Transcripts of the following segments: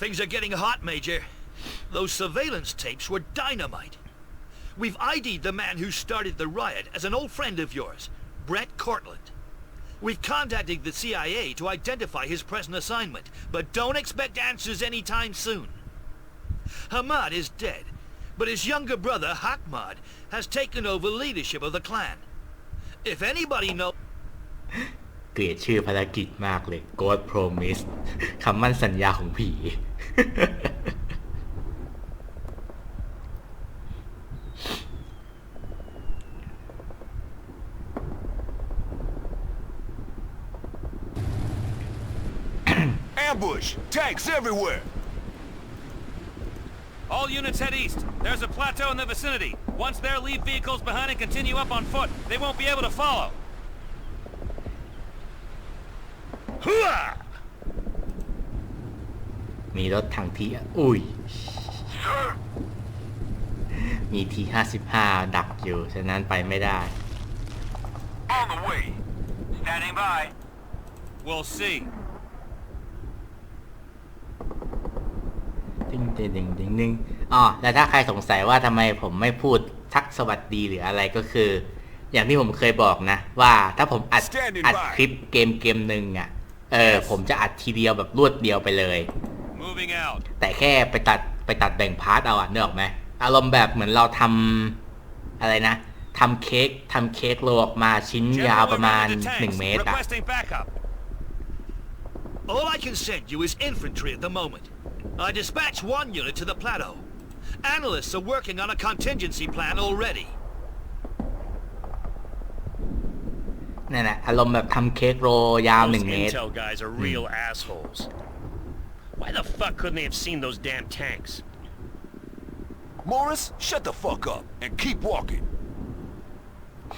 Things are getting hot, Major. Those surveillance tapes were dynamite. We've ID'd the man who started the riot as an old friend of yours, Brett Cortland. We've contacted the CIA to identify his present assignment, but don't expect answers anytime soon. Hamad is dead, but his younger brother, Hakmad, has taken over leadership of the clan. If anybody knows... เกลียดชื่อภารกิจมากเลย God Promise คำมั่นสัญญาของผี Ambush! Tanks everywhere! All units head east. There's a plateau in the vicinity. Once there, leave vehicles behind and continue up on foot. They won't be able to follow. Hooah! มีรถถังที่อุ้ย Sir! มีที55ดักอยู่ ฉะนั้นไปไม่ได้ On the way! Standing by! We'll see. ดิงดิงดิงดิงดิงอ๋อแล้วถ้าใครสงสัยว่าทำไมผมไม่พูดทักสวัสดีหรืออะไรก็คือ อย่างที่ผมเคยบอกนะ ว่าถ้าผมอัด Standing อัด by คลิปเกมเกมหนึ่งอะ เออ ผมจะอัดทีเดียวแบบรวดเดียวไปเลย Moving out. แต่แค่ไปตัดไปตัดแบ่งพาร์ทเอาอะเนกออกไหมอารมณ์แบบเหมือนเราทำอะไรนะทำเค้กทำเค้กโลออกมาชิ้นยาวประมาณ General ordered to 1เม tanks. ตรอะ Requesting backup. All I can send you is infantry at the moment. I dispatched one unit to the plateau. Analysts are working on a contingency plan already. นั่นแหละอารมณ์แบบทำเค้กโรยาว Those 1เมตร intel guys are real assholes. Why the fuck couldn't they have seen those damn tanks? Morris, shut the fuck up and keep walking.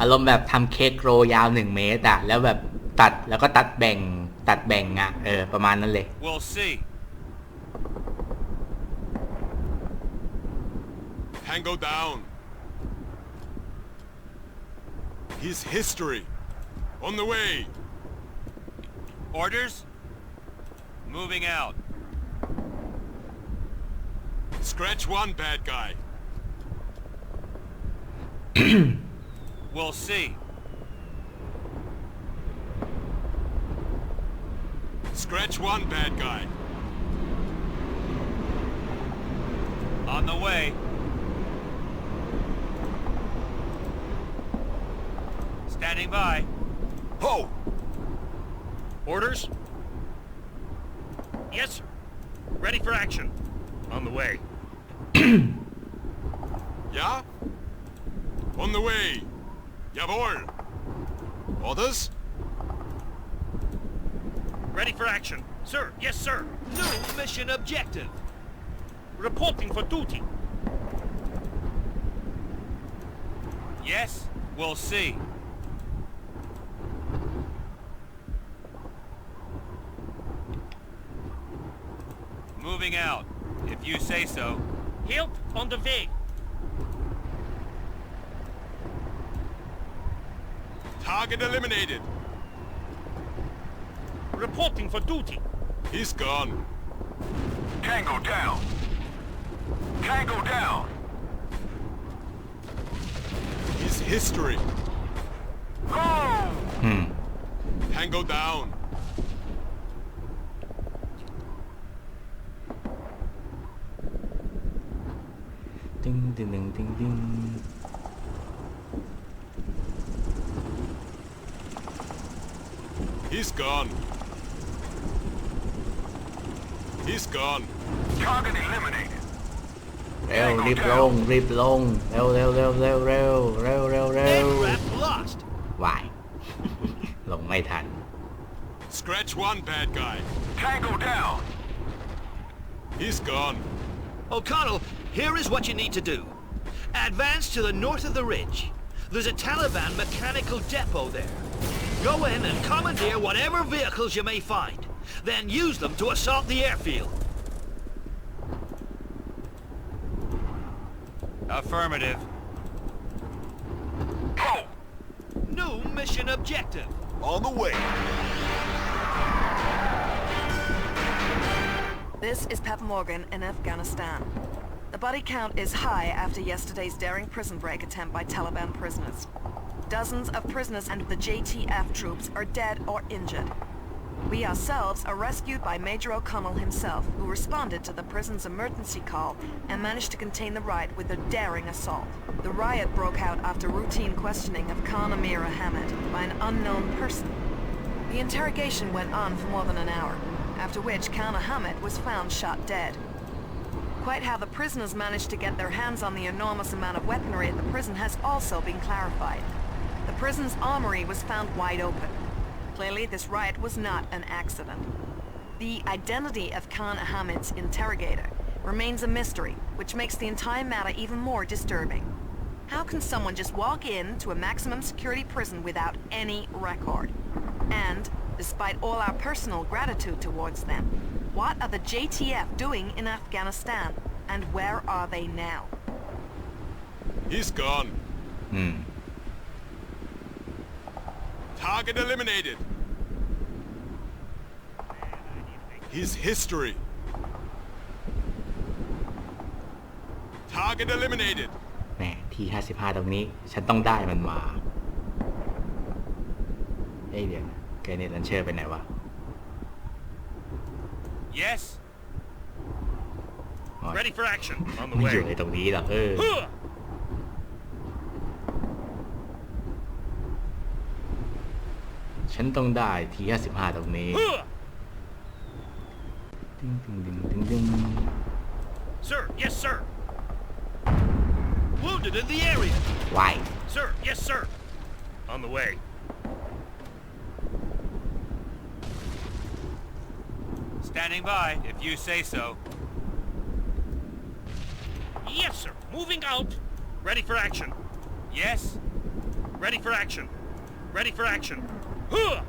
อารมณ์แบบทำเค้กโรยาว 1 เมตรอะแล้วแบบตัดแล้วก็ตัดแบ่งตัดแบ่งอะเออ ประมาณนั้นเลย We'll see. Tango down. His history. On the way. Orders? Moving out. Scratch one bad guy. We'll see. Scratch one bad guy. On the way. Standing by. Ho! Orders? Yes, sir. Ready for action. On the way. Yeah? On the way. Jawohl. Orders? Ready for action. Sir, yes, sir. New mission objective. Reporting for duty. Yes? We'll see. Moving out. If you say so. Help on the way. Target eliminated. Reporting for duty. He's gone. Tango down! Tango down! His history. Go! อืม Tango down. Ding ding ding ding ding. He's gone. He's gone. Target eliminated. เร็วรีบลงรีบลงเร็วเร็วเร็วเร็วเร็วเร็วเร็วเร็ว Aircraft lost. วาย ลงไม่ทัน Scratch one bad guy. Tango down! He's gone. O'Connell, here is what you need to do. Advance to the north of the ridge. There's a Taliban mechanical depot there. Go in and commandeer whatever vehicles you may find. Then use them to assault the airfield. Affirmative. Ho! New mission objective. On the way! This is Pep Morgan in Afghanistan. The body count is high after yesterday's daring prison break attempt by Taliban prisoners. Dozens of prisoners and the JTF troops are dead or injured. We ourselves are rescued by Major O'Connell himself, who responded to the prison's emergency call and managed to contain the riot with a daring assault. The riot broke out after routine questioning of Khan Amir Ahmed by an unknown person. The interrogation went on for more than an hour, after which Khan Ahmed was found shot dead. Quite how the prisoners managed to get their hands on the enormous amount of weaponry at the prison has also been clarified. The prison's armory was found wide open. Clearly, this riot was not an accident. The identity of Khan Ahmed's interrogator remains a mystery, which makes the entire matter even more disturbing. How can someone just walk in to a maximum security prison without any record? And, despite all our personal gratitude towards them, what are the JTF doing in Afghanistan? And where are they now? He's gone. อืม Target eliminated. His history. Target eliminated. แหมทีห้าสิบห้าตรงนี้ ฉันต้องได้มันมา เอ้ยเดี๋ยวนะ แกเนตลันเชอร์ไปไหนวะ Yes? อ๋อ Ready for action. On the ไม่อยู่ way. ในตรงนี้หรอกเออ Huh! ฉันต้องได้ทีห้าสิบห้าตรงนี้ Huh! ดึงดึงดึงดึงดึง Sir, yes, sir. Wounded in the area. วาย Sir, yes, sir. On the way. Standing by, if you say so. Yes, sir. Moving out. Ready for action. Yes? Ready for action. Ready for action. Huh!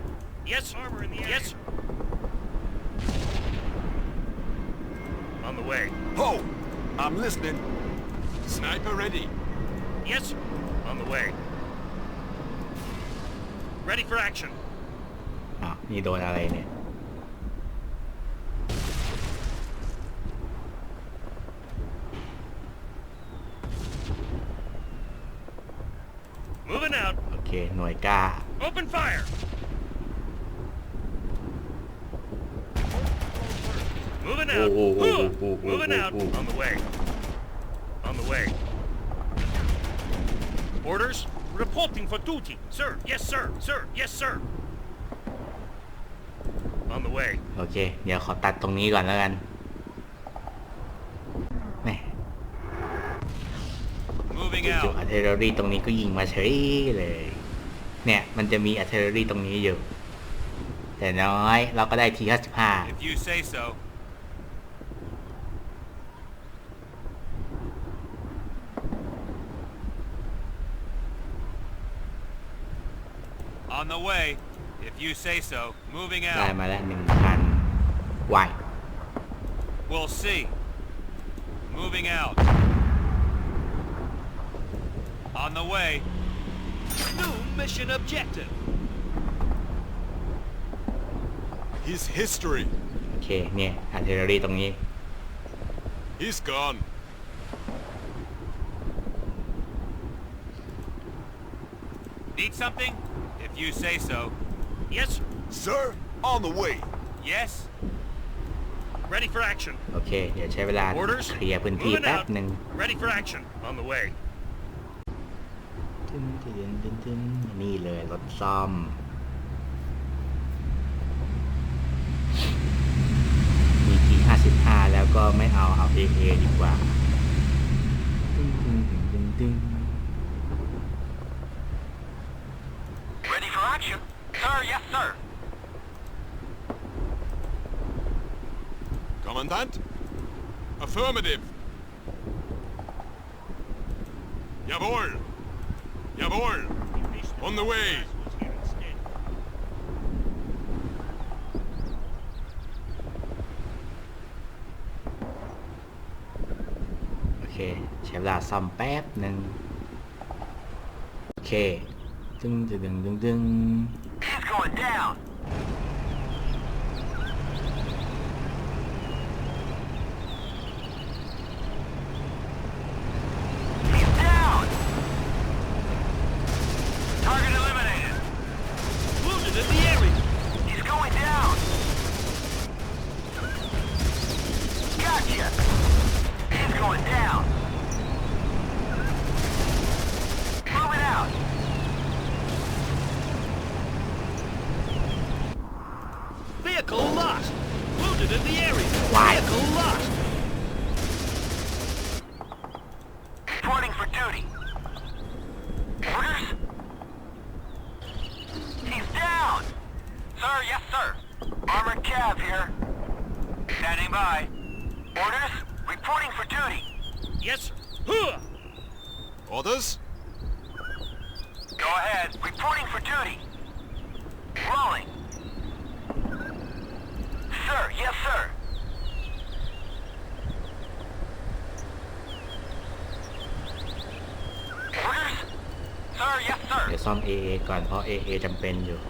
Yes, armor in the air. Yes, sir. On the way. Ho! I'm listening. Sniper ready. Yes, sir. On the way. Ready for action. อ้าวนี่โดนอะไรเนี่ย หน่วยกล้า Open fire. Moving out. Ooh, ooh, ooh, Huh! ooh, ooh, Moving ooh, out. ooh. On the way. On the way. Orders? Reporting for duty. Sir. Yes, sir. Sir. Yes, sir. On the way. โอเค เดี๋ยวขอตัดตรงนี้ก่อนแล้วกันแหม Moving จู่ out. ๆ a r t i l l e r y ตรงนี้ก็ยิงมาเฉยเลย เนี่ย มันจะมี a r t i l l e r y ตรงนี้อยู่ แต่น้อยเราก็ได้ทีห้าสิบห้า If you say so. On the way, if you say so. Moving ได้ out. มาแล้วหนึ่งพันวาย We'll see. Moving out. On the way. New mission objective. His history. โอเค เนี่ย a r t i l l e r y ตรงนี้ He's gone. Need something? If you say so. Yes, sir. Sir, on the way. Yes? Ready for action. โอเค เดี๋ยวใช้เวลา Orders? เคลียร์พื้นที่ Moving แป๊บ out. หนึ่ง Ready for action. On the way. ตึ้นตึ้นตึ้นตึ้นนี่เลยรถซ่อมมีทีห้าสิบห้าแล้วก็ไม่เอาเอาเอเอดีกว่าตึ้งตึ้งตึ้งตึ้งตึ้ง Ready for action? Sir, yes, sir. Commandant? Affirmative. Jawohl. Jawohl. On the way. โอเค ใช้เวลาซ่อมแป๊บหนึ่งโอเคตึ้งตึ้งตึ้งตึ้งตึ้ง He's going down. going down. Moving out. Vehicle lost. Wounded in the area. Why? Vehicle lost. Reporting for duty. Orders? He's down! Sir, yes, sir. Armored Cav here. Standing by. Orders? Reporting for duty. Yes, sir. Huh. Orders? Go ahead. Reporting for duty. Rolling. Sir, yes, sir. Orders? Sir, yes, เดี๋ย sir. ว ซ่อม AA ก่อนเพราะ AA จำเป็นอยู่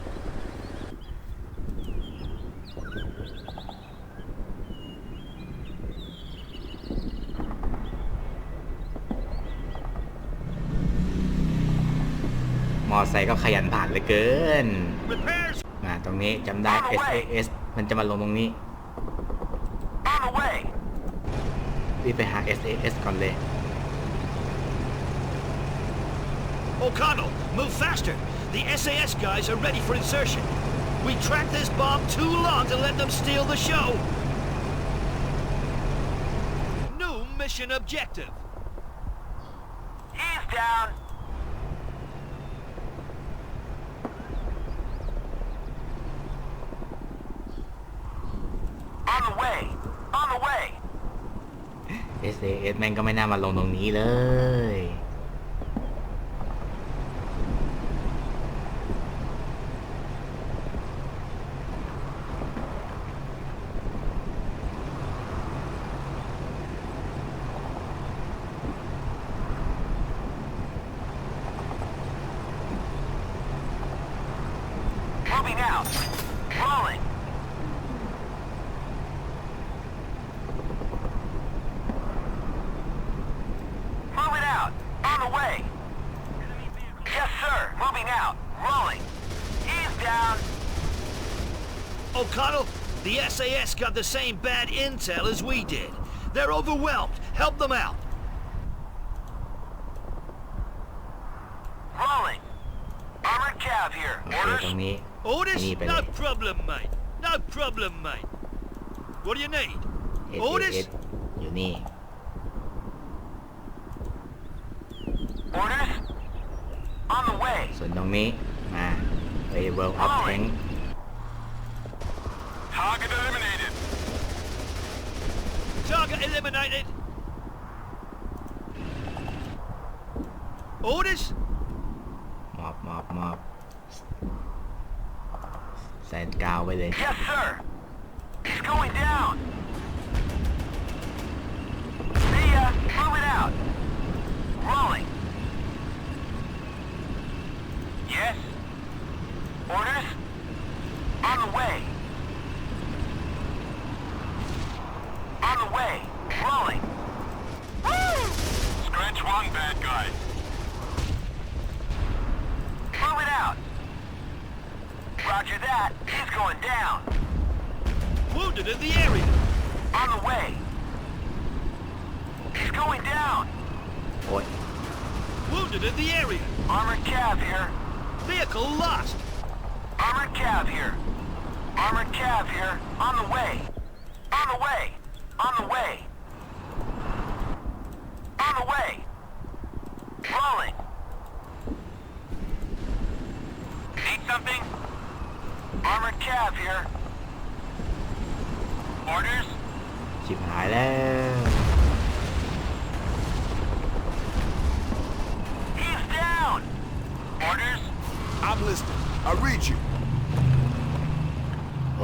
มอไซค์ก็ขยันผ่านเหลือเกิน Repairs มาตรงนี้จำได้ SAS มันจะมาลงตรงนี้ On the way. รีบไปหา SAS ก่อนเลย O'Connell, move faster. The SAS guys are ready for insertion. We tracked this bomb too long to let them steal the show. New mission objective. He's down. On the way. On the way. SAS แม่งก็ไม่น่ามาลงตรงนี้เลย SAS got the same bad intel as we did. They're overwhelmed. Help them out. Rolling. Armored cab here. Orders? Orders? No problem, mate. No problem, mate. What do you need? Orders? You need. Orders? On the way. So, Nongmi, มา they will obtain Target eliminated. Target eliminated. Orders? มอบมอบมอบแสนกาวไว้เลย Yes, sir. He's going down. See ya. Moving Armored cav here. On the way. On the way. On the way. On the way. Rolling. Need something? Armored cav here. Orders? ชิบหายแล้ว He's down. Orders? I'm listening. I read you. โอ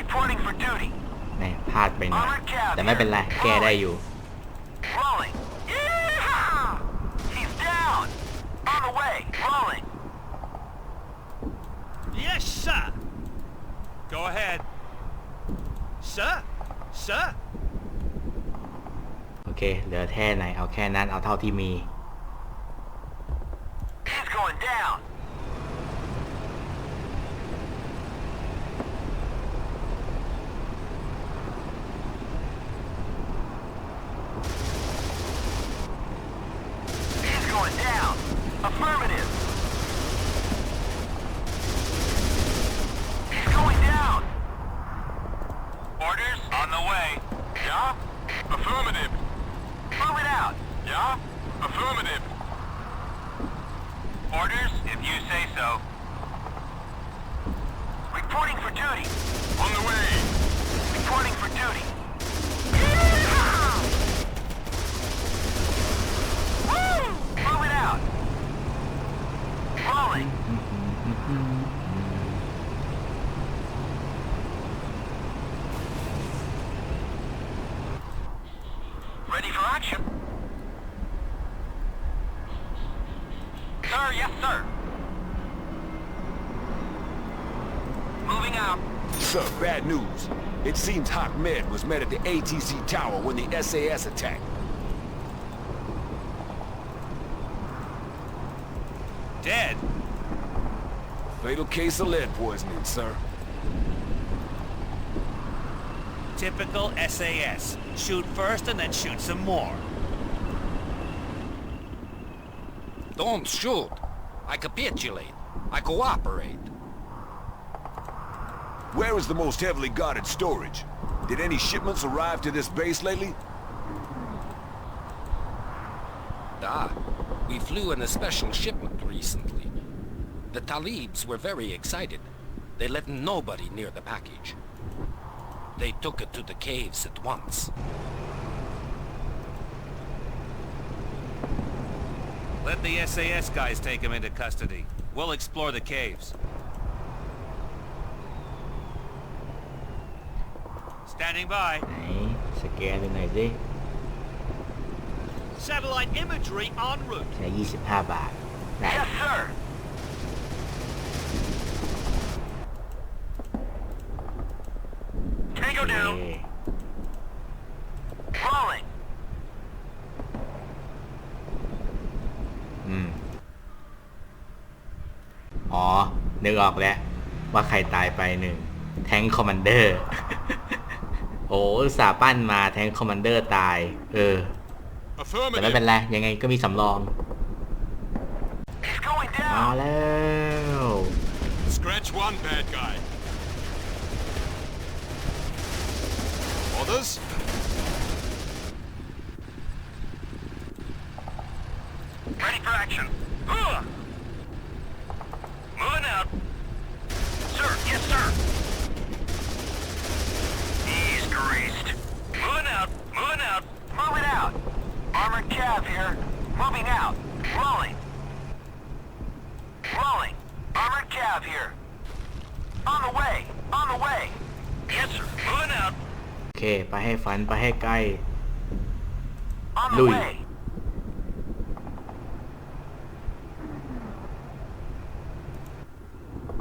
Reporting for duty. นี่พลาดไปหน่อยแต่ไม่เป็นไร แก้ได้อยู่ Rolling. He's okay. On the way. Rolling. Yes, sir. Go ahead. Sir. Sir. โอเค เหลือแท่ไหน เอาแค่นั้น เอาเท่าที่มี He's going down. Reporting for duty. On the way. Reporting for duty. Woo! Move it out. Rolling. Ready for action? Sir, yes, sir. Moving out. Sir, bad news. It seems Ahmed was met at the ATC tower when the SAS attacked. Dead? Fatal case of lead poisoning, sir. Typical SAS. Shoot first and then shoot some more. Don't shoot. I capitulate. I cooperate. Where is the most heavily guarded storage? Did any shipments arrive to this base lately? Ah, we flew in a special shipment recently. The Talibs were very excited. They let nobody near the package. They took it to the caves at once. Let the SAS guys take him into custody. We'll explore the caves. Standing by. ไหนสแกนดูหน่อยสิ Satellite imagery en route. ใช้25 บาทได้ Yes, sir. Tango โอเค down. Rolling. อืม อ๋อ นึกออกแล้ว ว่าใครตายไปหนึ่ง แทงคอมมานเดอร์ โอ้อุตสาห์ปั้นมาแทงคอมมานเดอร์ตาย เออ แต่ไม่เป็นไร ยังไงก็มีสำรอง He's going มา down. แล้ว Scratch one, bad guy. Others? Ready for action. Ugh. Moving out. Sir, yes, sir. He's greased. Moving out, moving out, moving out. Armored cav here. Moving out. Rolling. Rolling. Armored cav here. On the way, on the way. Yes, sir. Moving out. โอเค ไปให้ฝัน ไปให้ใกล้ On the Louis. way.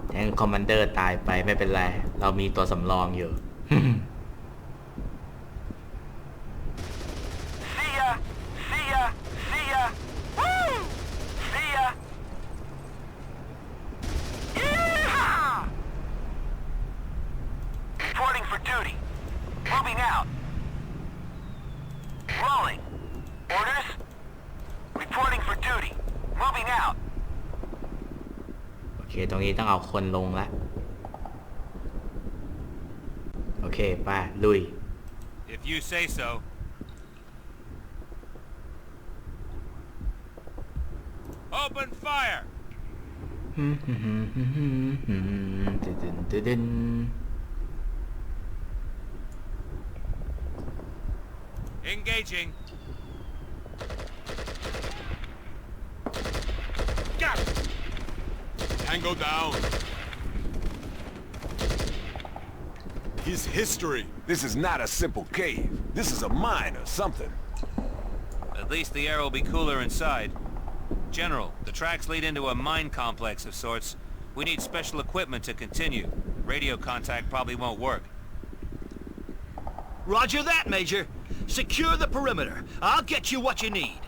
แทงคอมมานเดอร์ตายไปไม่เป็นไร เรามีตัวสำรองอยู่ See ya! See ya! See ya! Woo! See ya! Yeehaw! Reporting for duty. Moving out. Rolling. Orders? Reporting for duty. Moving out. โอเค ตรงนี้ต้องเอาคนลงละ โอเคไปลุย If you say so. Tango down. His history. This is not a simple cave. This is a mine or something. At least the air will be cooler inside. General, the tracks lead into a mine complex of sorts. We need special equipment to continue. Radio contact probably won't work. Roger that, Major. Secure the perimeter. I'll get you what you need.